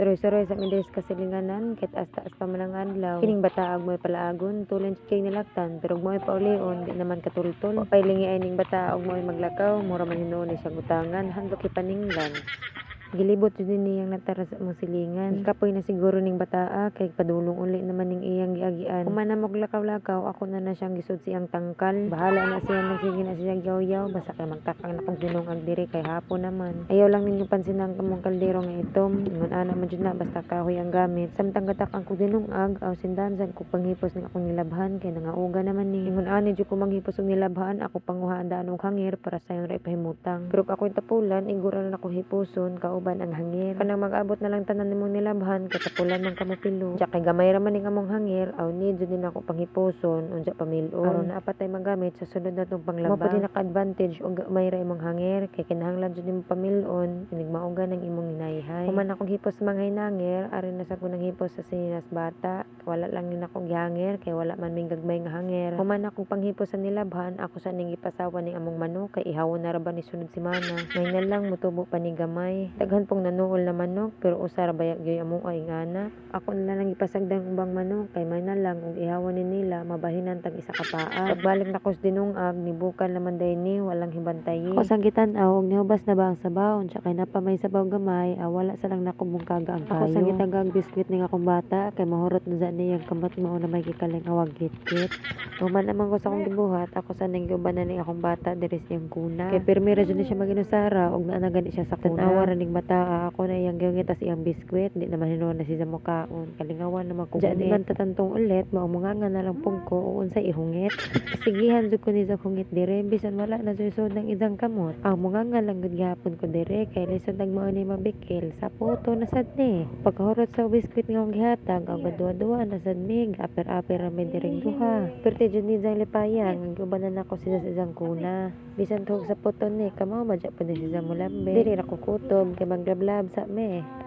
Suroy-suroy sa mindes kasilinganan, kit asta-as pa man ang adlaw. Kining mo'y palaagon, tulen kay nilaktan, pero mo'y paulion, di naman katultol. Pailingi ay ning bataag mo'y maglakaw, mura man hinuon siyang utangan, handok ipaninglan. Gilibot din niyang natara sa mong silingan. Kapoy na siguro ning bataa, kay padulong uli naman ning iyang giagian. Kung man na maglakaw-lakaw, ako na na siyang gisod siyang tangkal. Bahala na siya, nagsige na siya yaw-yaw, basta kay magtakang na kung dinong ang diri kay hapon naman. Ayaw lang ninyo pansin ang kamong kaldero nga itom. Ngun ana man dyan na, basta kahoy ang gamit. Samtang gatak ang kung ag, aw sindansan ko panghipos ng akong nilabhan, kay nangauga naman ni. Ngun ana dyan ko manghipos og nilabhan, ako panguhaan daan og hangir para sa yung repahimutang. Pero ako tapulan, igura na ako hipuson, kauban ang hangir. Kanang mag-abot na lang tanan nimong nilabhan, katapulan man kamo pilo. Diya kay gamay raman ning among hangir, aw ni dyan din ako panghipuson, unsa pamilon. Aron na apatay magamit sa sunod na itong panglaba. Pa din naka-advantage og gamay ra imong hangir, kay kinahanglan dyan imong pamilon, inigmauga ng imong ninayhay. Kuman akong hipos mga hinangir, arin na sa kunang hipos sa sininas bata, wala lang ni akong gihangir, kay wala man ming gagmay nga hangir. Kuman akong panghipos sa nilabhan, ako sa ning ipasawa ning among manok, kay ihawon na ra ba ni sunod si mana. May na lang mutubo pa ni gamay. Daghan pong nanuol na manok, pero usara bayag gyoy amo ay ngana. Ako na lang ipasagdang ubang manok, kay may na lang ug ihawon ni nila, mabahinan tag isa ka paa. Pagbalik na ko sa dinungag, nibukan naman day ni, walang hibantayi. Ako sang gitan-aw, og nihubas na ba ang sabaw, unya kay napa may sabaw gamay, ah, wala sa lang nakubong kaga ang kayo. Ako sang gitagag biskwit ning akong bata, kay mahurot na sa niya kamot mo na may gikaling awag git-git. Human naman ko sa akong gibuhat, ako sa nang giuban na ning akong bata diri sa iyang kuna. Kay pirmi ra dyan siya maginusara, og naa na gani siya sa kuna. Tanawa ra ning bata, ako na iyang gawin tas iyang biskwit, di naman hinuon na siya sa mukaon. Kalingawan naman ko. Diyan man tatantong ulit, maumunganga na lang pong ko, o unsay ihungit. Sigihan jud ko ni sa hungit dire, bisan wala na susod ng isang kamot. Ang munganga lang gud gihapon ko dire, kay lisod nagmao ni mabikil, sa puto na sad ni. Pagkahurot sa biskwit nga akong gihatag, ang gadua-dua na sad mig, aper-aper ra direng duha. Perti jud ni jang lipayang, gubanan ako sila sa isang kuna. Bisan tuhog sa puto ni, kamaw madya po ni siya mulambe. Diri ra ko kutob, kay maglablab sa me.